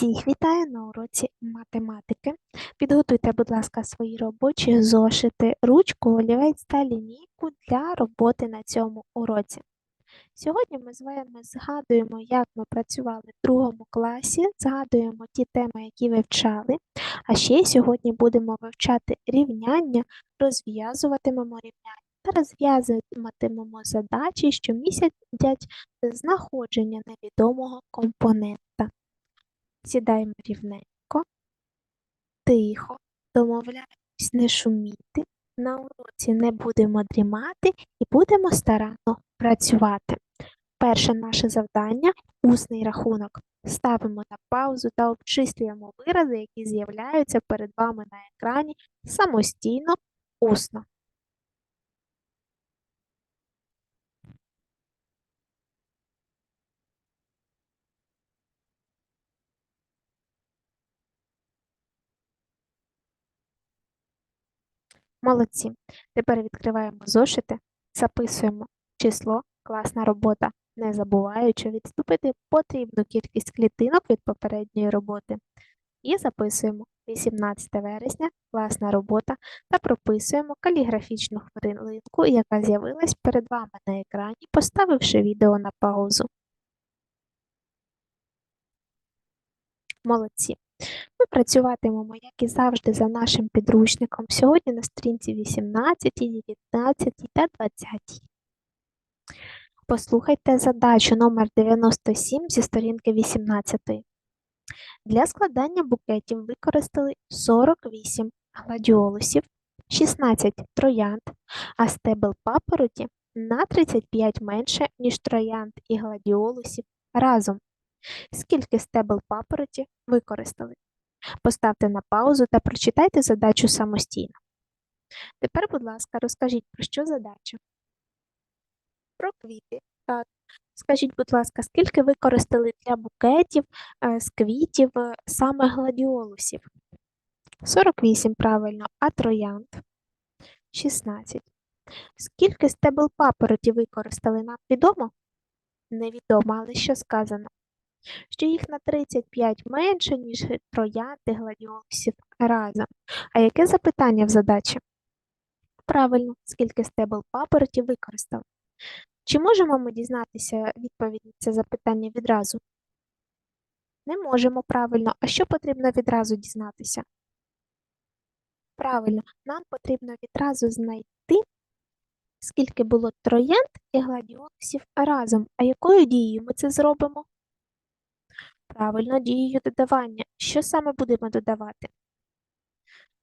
Всіх вітаю на уроці математики. Підготуйте, будь ласка, свої робочі зошити, ручку, олівець та лінійку для роботи на цьому уроці. Сьогодні ми з вами згадуємо, як ми працювали в другому класі, згадуємо ті теми, які вивчали. А ще сьогодні будемо вивчати рівняння, розв'язуватимемо рівняння та розв'язуватимемо задачі, що місяць знаходження невідомого компонента. Сідаємо рівненько, тихо, домовляємось не шуміти, на уроці не будемо дрімати і будемо старанно працювати. Перше наше завдання усний рахунок. Ставимо на паузу та обчислюємо вирази, які з'являються перед вами на екрані самостійно, усно. Молодці. Тепер відкриваємо зошити, записуємо число, класна робота, не забуваючи відступити потрібну кількість клітинок від попередньої роботи. І записуємо 18 вересня, класна робота, та прописуємо каліграфічну хвилинку, яка з'явилась перед вами на екрані, поставивши відео на паузу. Молодці. Ми працюватимемо, як і завжди, за нашим підручником. Сьогодні на сторінці 18, 19 та 20. Послухайте задачу номер 97 зі сторінки 18. Для складання букетів використали 48 гладіолусів, 16 троянд, а стебел папороті на 35 менше, ніж троянд і гладіолусів разом. Скільки стебел папороті використали? Поставте на паузу та прочитайте задачу самостійно. Тепер, будь ласка, розкажіть, про що задача? Про квіти. Так. Скажіть, будь ласка, скільки використали для букетів е, з квітів е, саме гладіолусів? 48, правильно, а троянд? 16. Скільки стебел папороті використали нам відомо? Невідомо, але що сказано? Що їх на 35 менше, ніж троянди гладіолусів разом. А яке запитання в задачі? Правильно, скільки стебел папороті використали. Чи можемо ми дізнатися відповідь на це запитання відразу? Не можемо правильно. А що потрібно відразу дізнатися? Правильно, нам потрібно відразу знайти, скільки було троянд і гладіолусів разом. А якою дією ми це зробимо? Правильно, дією додавання. Що саме будемо додавати?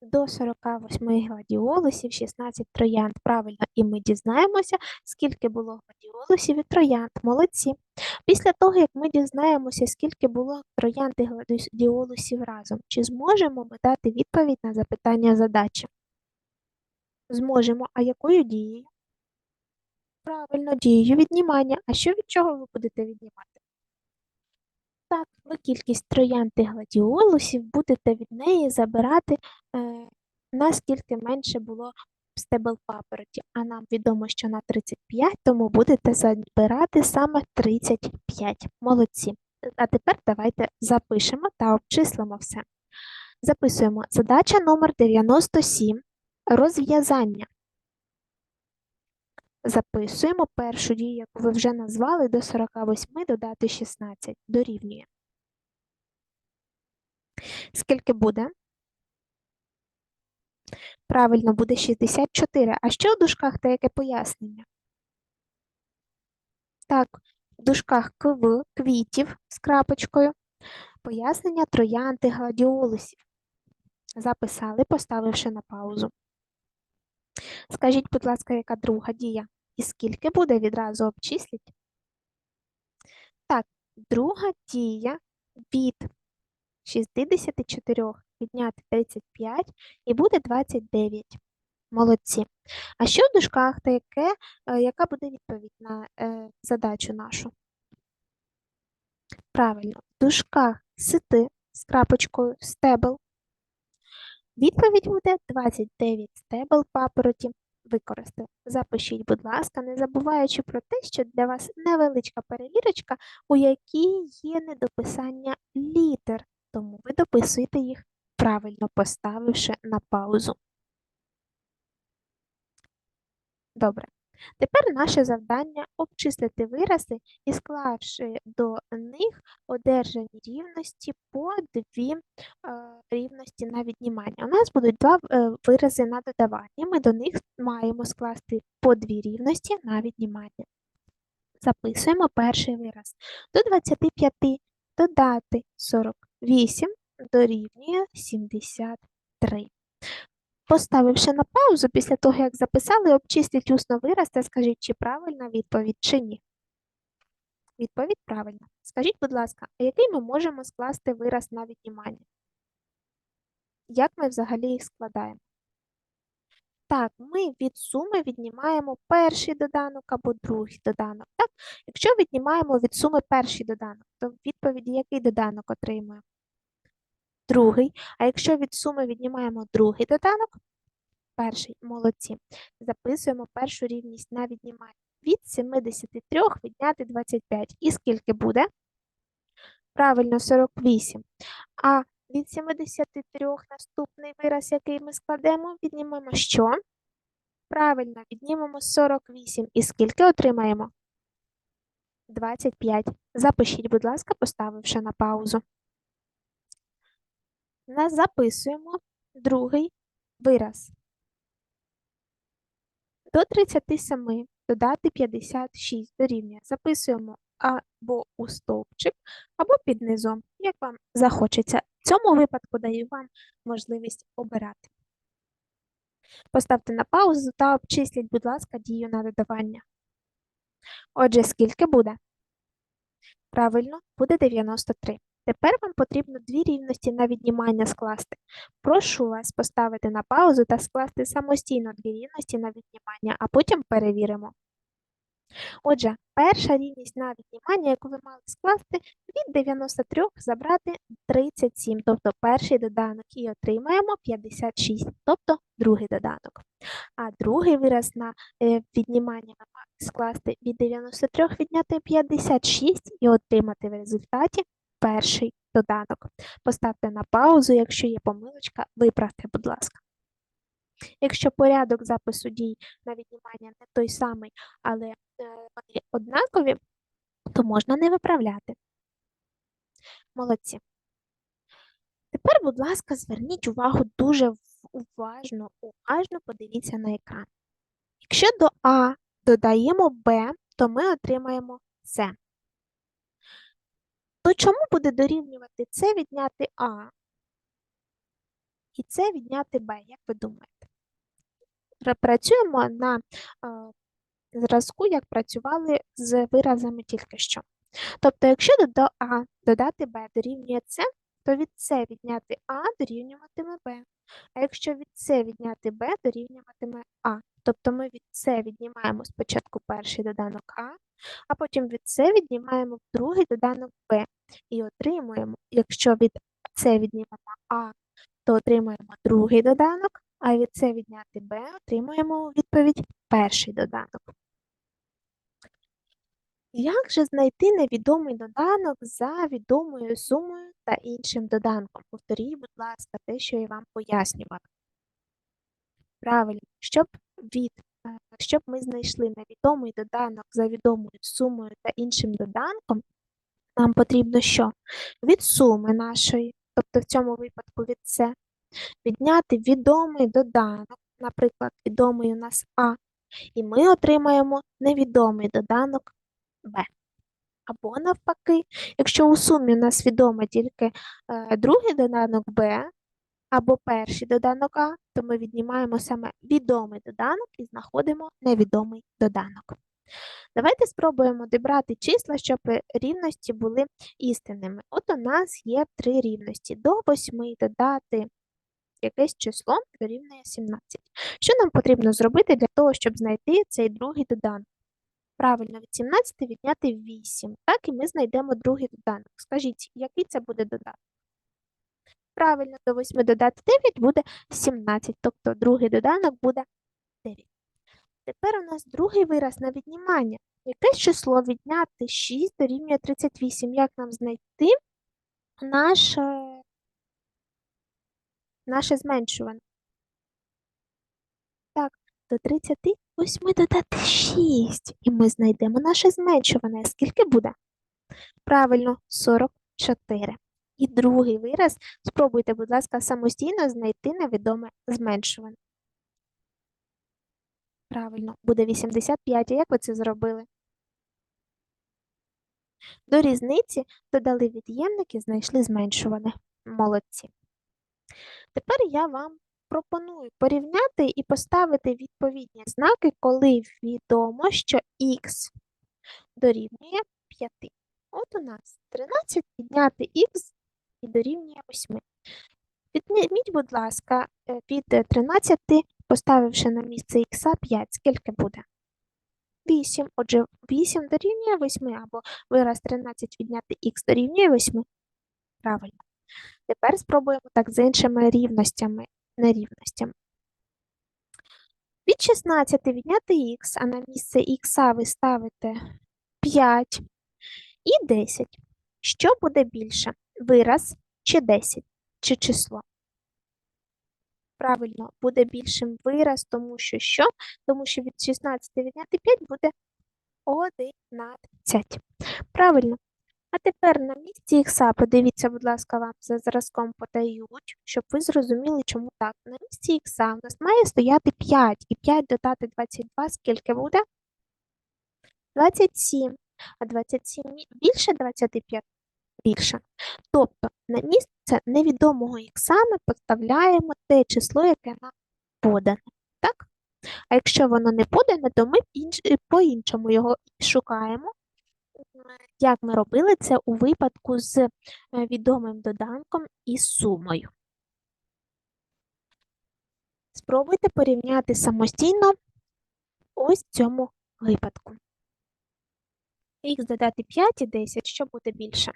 До 48 гладіолусів 16 троянд. Правильно, і ми дізнаємося, скільки було гладіолусів і троянд. Молодці. Після того, як ми дізнаємося, скільки було троянд і гладіолусів разом, чи зможемо ми дати відповідь на запитання задачі? Зможемо. А якою дією? Правильно, дією віднімання. А що від чого ви будете віднімати? Так, ви кількість троянд і гладіолусів будете від неї забирати е, наскільки менше було стебел папороті, а нам відомо, що на 35, тому будете забирати саме 35. Молодці. А тепер давайте запишемо та обчислимо все. Записуємо задача номер 97 розв'язання. Записуємо першу дію, яку ви вже назвали, до 48 додати 16. Дорівнює. Скільки буде? Правильно, буде 64. А що в дужках та яке пояснення? Так, в дужках кв, квітів з крапочкою. Пояснення троянти гладіолусів. Записали, поставивши на паузу. Скажіть, будь ласка, яка друга дія? І скільки буде відразу обчисліть? Так, друга дія від 64 відняти 35 і буде 29. Молодці. А що в дужках та яке, е, яка буде відповідь на е, задачу нашу? Правильно, в дужках сити з крапочкою стебл. Відповідь буде 29 стебл папороті використав. Запишіть, будь ласка, не забуваючи про те, що для вас невеличка перевірочка, у якій є недописання літер, тому ви дописуєте їх, правильно поставивши на паузу. Добре. Тепер наше завдання обчислити вирази і склавши до них одержані рівності по дві е, рівності на віднімання. У нас будуть два е, вирази на додавання. Ми до них маємо скласти по дві рівності на віднімання. Записуємо перший вираз. До 25 додати 48 дорівнює 73. Поставивши на паузу, після того, як записали, обчистіть усно вираз та скажіть, чи правильна відповідь, чи ні. Відповідь правильна. Скажіть, будь ласка, а який ми можемо скласти вираз на віднімання? Як ми взагалі їх складаємо? Так, ми від суми віднімаємо перший доданок або другий доданок. Так? Якщо віднімаємо від суми перший доданок, то в відповіді який доданок отримуємо? Другий. А якщо від суми віднімаємо другий доданок, перший, молодці, записуємо першу рівність на віднімання. Від 73 відняти 25. І скільки буде? Правильно, 48. А від 73 наступний вираз, який ми складемо, віднімемо що? Правильно, віднімемо 48. І скільки отримаємо? 25. Запишіть, будь ласка, поставивши на паузу. Записуємо другий вираз. До 37 додати 56 дорівнює. Записуємо або у стовпчик, або під низом, як вам захочеться. В цьому випадку даю вам можливість обирати. Поставте на паузу та обчисліть, будь ласка, дію на додавання. Отже, скільки буде? Правильно, буде 93. Тепер вам потрібно дві рівності на віднімання скласти. Прошу вас поставити на паузу та скласти самостійно дві рівності на віднімання, а потім перевіримо. Отже, перша рівність на віднімання, яку ви мали скласти, від 93 забрати 37, тобто перший доданок, і отримаємо 56, тобто другий доданок. А другий вираз на е, віднімання ми мали скласти від 93 відняти 56 і отримати в результаті перший доданок. Поставте на паузу, якщо є помилочка, виправте, будь ласка. Якщо порядок запису дій на віднімання не той самий, але е, вони однакові, то можна не виправляти. Молодці. Тепер, будь ласка, зверніть увагу дуже уважно, уважно подивіться на екран. Якщо до А додаємо Б, то ми отримаємо С. То чому буде дорівнювати С відняти А і С відняти Б, як ви думаєте? Працюємо на зразку, як працювали з виразами тільки що. Тобто, якщо до А додати Б дорівнює С, то від С відняти А дорівнюватиме Б. А якщо від С відняти Б дорівнюватиме А. Тобто ми від С віднімаємо спочатку перший доданок А, а потім від С віднімаємо другий доданок Б. І отримуємо, якщо від С віднімемо А, то отримуємо другий доданок, а від С відняти Б отримуємо у відповідь перший доданок. Як же знайти невідомий доданок за відомою сумою та іншим доданком? Повторіть, будь ласка, те, що я вам пояснювала. Правильно, щоб від, е, щоб ми знайшли невідомий доданок за відомою сумою та іншим доданком, нам потрібно що? Від суми нашої, тобто в цьому випадку від С, відняти відомий доданок, наприклад, відомий у нас А, і ми отримаємо невідомий доданок Б. Або навпаки, якщо у сумі у нас відомий тільки е, другий доданок Б, або перший доданок А, то ми віднімаємо саме відомий доданок і знаходимо невідомий доданок. Давайте спробуємо добрати числа, щоб рівності були істинними. От у нас є три рівності. До 8 додати якесь число дорівнює 17. Що нам потрібно зробити для того, щоб знайти цей другий доданок? Правильно, від 17 відняти 8. Так, і ми знайдемо другий доданок. Скажіть, який це буде додаток? Правильно, до 8 додати 9 буде 17, тобто другий доданок буде 9. Тепер у нас другий вираз на віднімання. Якесь число відняти 6 дорівнює 38. Як нам знайти наш Наше зменшуване. Так, до 38 додати 6. І ми знайдемо наше зменшуване. Скільки буде? Правильно, 44. І другий вираз. Спробуйте, будь ласка, самостійно знайти невідоме зменшуване. Правильно, буде 85. А як ви це зробили? До різниці додали від'ємник і знайшли зменшуване. Молодці. Тепер я вам пропоную порівняти і поставити відповідні знаки, коли відомо, що х дорівнює 5. От у нас 13 підняти х і дорівнює 8. Відніміть, будь ласка, е, від 13, поставивши на місце х 5, скільки буде? 8. Отже, 8 дорівнює 8, або вираз 13 відняти х дорівнює 8. Правильно. Тепер спробуємо так з іншими рівностями, нерівностями. Від 16 відняти х, а на місце х ви ставите 5 і 10. Що буде більше? Вираз чи 10, чи число? Правильно, буде більшим вираз, тому що що? Тому що від 16 відняти 5 буде 11. Правильно. А тепер на місці ікса, подивіться, будь ласка, вам за зразком подають, щоб ви зрозуміли, чому так. На місці ікса у нас має стояти 5, і 5 додати 22, скільки буде? 27. А 27 більше 25? Більше. Тобто на місце невідомого ми поставляємо те число, яке нам подане. Так? А якщо воно не подане, то ми інш- по-іншому його шукаємо. Як ми робили це у випадку з е, відомим доданком і сумою. Спробуйте порівняти самостійно ось в цьому випадку. Х додати 5 і 10, що буде більше?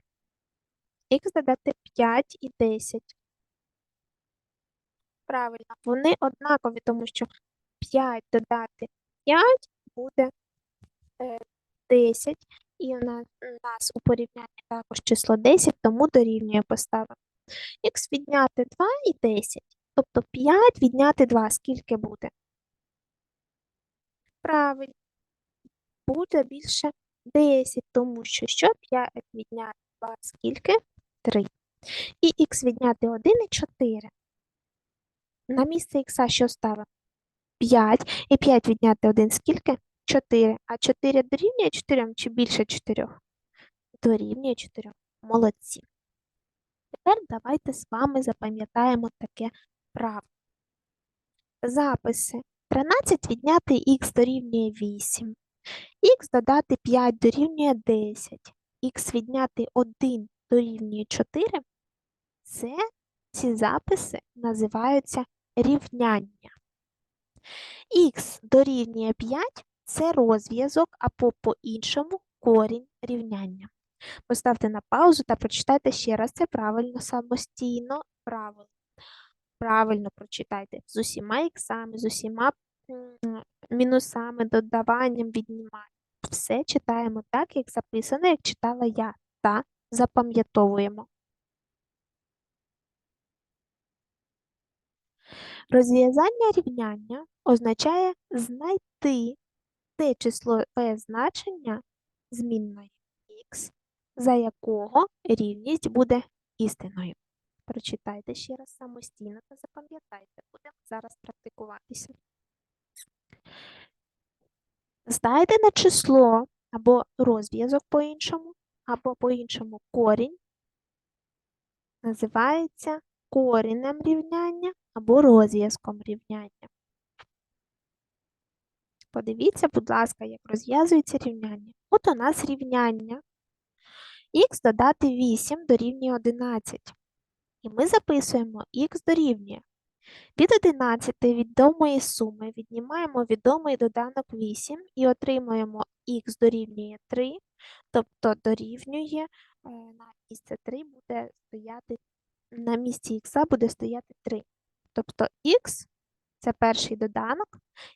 Х додати 5 і 10. Правильно, вони однакові, тому що 5 додати 5 буде е, 10, і у нас, у нас у порівнянні також число 10, тому дорівнює поставимо. Х відняти 2 і 10. Тобто 5 відняти 2, скільки буде? Правильно, буде більше 10, тому що що 5 відняти 2, скільки? 3. І х відняти 1 і 4. На місце х що ставимо? 5. І 5 відняти 1 скільки? 4. А 4 дорівнює 4 чи більше 4? Дорівнює 4. Молодці. Тепер давайте з вами запам'ятаємо таке правило. Записи. 13 відняти х дорівнює 8. Х додати 5 дорівнює 10. Х відняти 1 дорівнює 4. Це ці записи називаються рівняння. Х дорівнює 5 це розв'язок або по-іншому корінь рівняння. Поставте на паузу та прочитайте ще раз це правильно самостійно. Правильно. Правильно прочитайте з усіма іксами, з усіма мінусами, додаванням, відніманням. Все читаємо так, як записано, як читала я, та запам'ятовуємо. Розв'язання рівняння означає знайти те числове значення змінної х, за якого рівність буде істиною. Прочитайте ще раз самостійно та запам'ятайте, будемо зараз практикуватися. Знайдене число або розв'язок по-іншому, або по-іншому корінь називається коренем рівняння або розв'язком рівняння. Подивіться, будь ласка, як розв'язується рівняння. От у нас рівняння. х додати 8 дорівнює 11. І ми записуємо х дорівнює. Від 11 відомої суми віднімаємо відомий доданок 8 і отримуємо х дорівнює 3, тобто дорівнює е, на місце 3 буде стояти, на місці х буде стояти 3. Тобто х це перший доданок,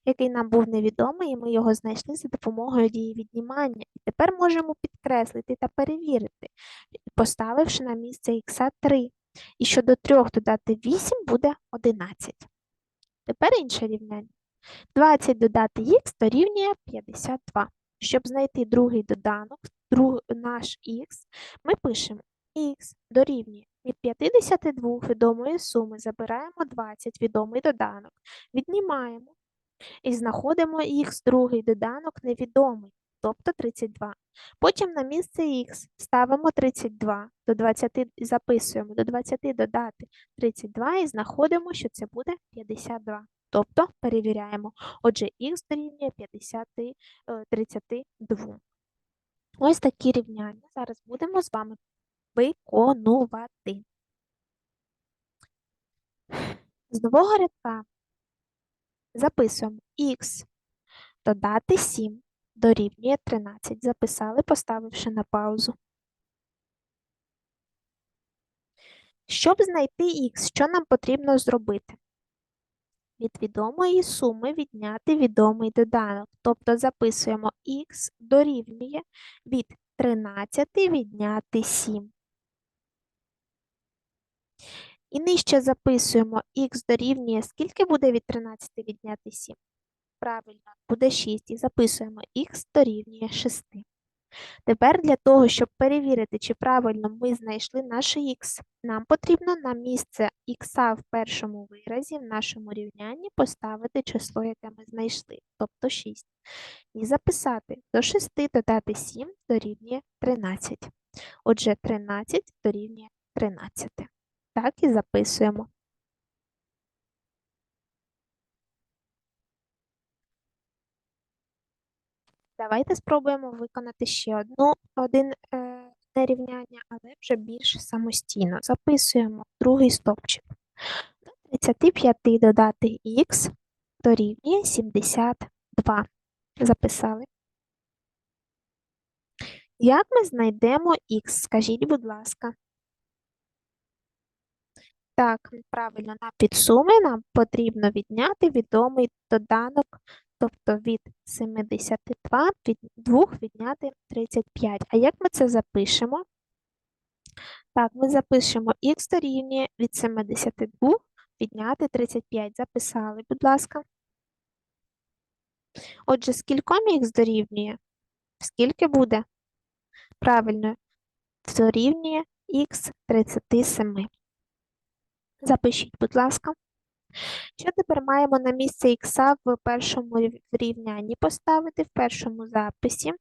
який нам був невідомий, і ми його знайшли за допомогою дії віднімання. І тепер можемо підкреслити та перевірити, поставивши на місце х 3. і що до 3 додати 8 буде 11. Тепер інше рівняння. 20 додати х дорівнює 52. Щоб знайти другий доданок, друг, наш х, ми пишемо х дорівнює від 52 відомої суми забираємо 20 відомий доданок, віднімаємо і знаходимо х другий доданок невідомий, тобто 32. Потім на місце х ставимо 32, до 20 записуємо до 20 додати 32 і знаходимо, що це буде 52. Тобто перевіряємо. Отже, х дорівнює 50, е, 32. Ось такі рівняння. Зараз будемо з вами виконувати. З нового рядка записуємо х додати 7 дорівнює 13. Записали, поставивши на паузу. Щоб знайти х, що нам потрібно зробити? Від відомої суми відняти відомий доданок. Тобто записуємо х дорівнює від 13 відняти 7. І нижче записуємо х дорівнює, скільки буде від 13 відняти 7? Правильно, буде 6. І записуємо х дорівнює 6. Тепер для того, щоб перевірити, чи правильно ми знайшли наше х, нам потрібно на місце х в першому виразі в нашому рівнянні поставити число, яке ми знайшли, тобто 6. І записати до 6 додати 7 дорівнює 13. Отже, 13 дорівнює 13. Так і записуємо. Давайте спробуємо виконати ще одну, один е, рівняння, але вже більш самостійно. Записуємо другий стовпчик. До 35 додати х дорівнює 72. Записали. Як ми знайдемо х? Скажіть, будь ласка. Так, правильно, на підсуми нам потрібно відняти відомий доданок, тобто від 72 від 2 відняти 35. А як ми це запишемо? Так, ми запишемо х дорівнює від 72 відняти 35. Записали, будь ласка. Отже, скільком х дорівнює? Скільки буде? Правильно, дорівнює х 37. Запишіть, будь ласка. Що тепер маємо на місце х в першому рівнянні поставити в першому записі?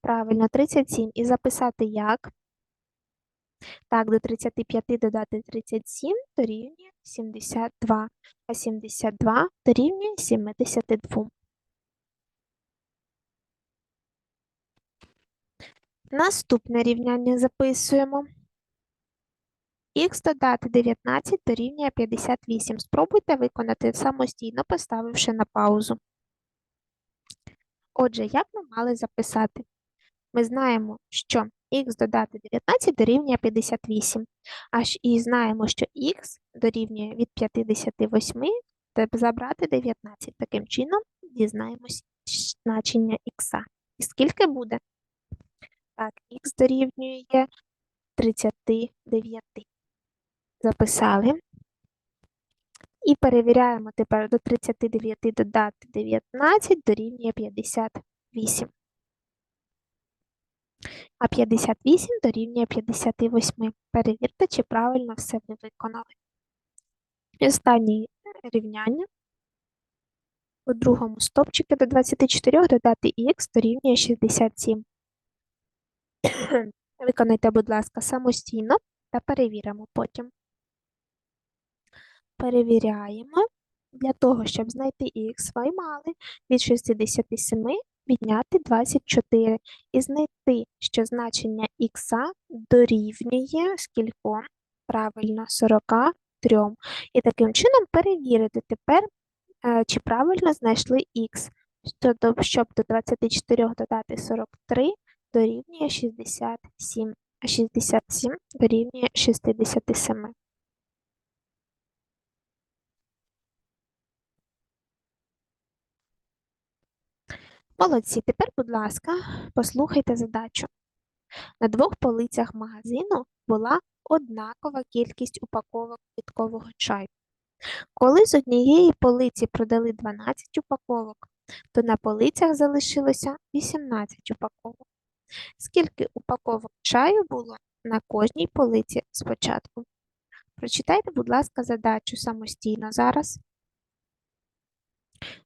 Правильно, 37. І записати як? Так, до 35 додати 37 дорівнює 72, а 72 дорівнює 72. Наступне рівняння записуємо. Х додати 19 дорівнює 58. Спробуйте виконати самостійно, поставивши на паузу. Отже, як ми мали записати? Ми знаємо, що х додати 19 дорівнює 58, аж і знаємо, що х дорівнює від 58 та забрати 19. Таким чином дізнаємось значення х. І скільки буде? Так, х дорівнює 39. Записали. І перевіряємо тепер до 39 додати 19 дорівнює 58. А 58 дорівнює 58. Перевірте, чи правильно все ви виконали. І Останнє рівняння. У другому стопчику до 24 додати х дорівнює 67. Виконайте, будь ласка, самостійно та перевіримо потім. Перевіряємо. Для того, щоб знайти х, мали від 67 відняти 24 і знайти, що значення х дорівнює скільком? Правильно, 43. І таким чином перевірити тепер, е, чи правильно знайшли х. Щоб до 24 додати 43 дорівнює 67, а 67 дорівнює 67. Молодці, тепер, будь ласка, послухайте задачу. На двох полицях магазину була однакова кількість упаковок квіткового чаю. Коли з однієї полиці продали 12 упаковок, то на полицях залишилося 18 упаковок. Скільки упаковок чаю було на кожній полиці спочатку? Прочитайте, будь ласка, задачу самостійно зараз.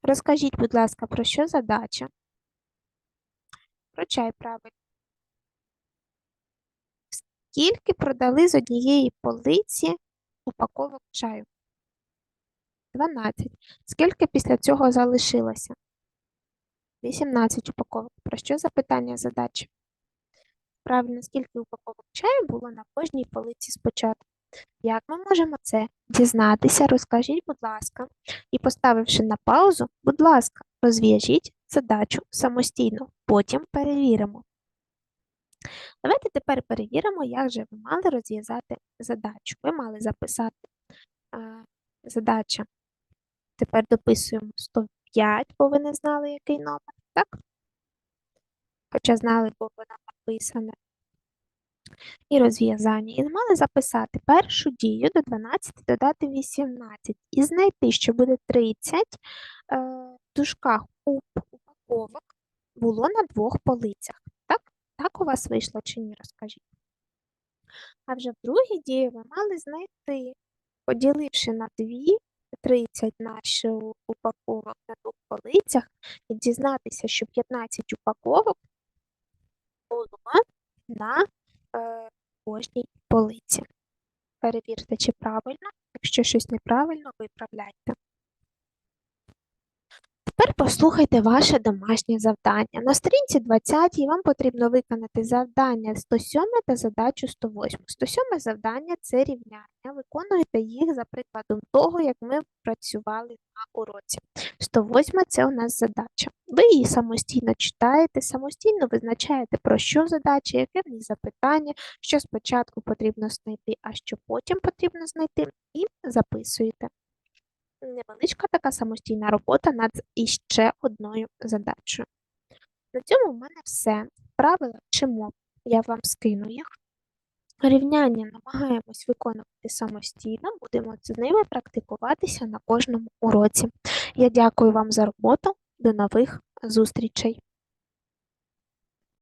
Розкажіть, будь ласка, про що задача? Про правильно. Скільки продали з однієї полиці упаковок чаю? 12. Скільки після цього залишилося? 18 упаковок. Про що запитання задачі? Правильно, скільки упаковок чаю було на кожній полиці спочатку? Як ми можемо це дізнатися? Розкажіть, будь ласка. І поставивши на паузу, будь ласка, розв'яжіть задачу самостійно, потім перевіримо. Давайте тепер перевіримо, як же ви мали розв'язати задачу. Ви мали записати а, задача. Тепер дописуємо 105, бо ви не знали, який номер, так? Хоча знали, бо вона написана. І розв'язання. І мали записати першу дію до 12 додати 18 і знайти, що буде 30 е, в дужках уп упаковок було на двох полицях. Так? Так у вас вийшло чи ні, розкажіть. А вже в другій дії ви мали знайти, поділивши на дві 30 наших упаковок на двох полицях, і дізнатися, що 15 упаковок було на е, кожній полиці. Перевірте, чи правильно. Якщо щось неправильно, виправляйте. Тепер послухайте ваше домашнє завдання. На сторінці 20 вам потрібно виконати завдання 107 та задачу 108. 107 завдання це рівняння. Виконуєте їх за прикладом того, як ми працювали на уроці. 108 це у нас задача. Ви її самостійно читаєте, самостійно визначаєте, про що задача, яке в ній запитання, що спочатку потрібно знайти, а що потім потрібно знайти, і записуєте невеличка така самостійна робота над іще одною задачею. На цьому в мене все. Правила вчимо, я вам скину їх. Рівняння намагаємось виконувати самостійно, будемо з ними практикуватися на кожному уроці. Я дякую вам за роботу. До нових зустрічей!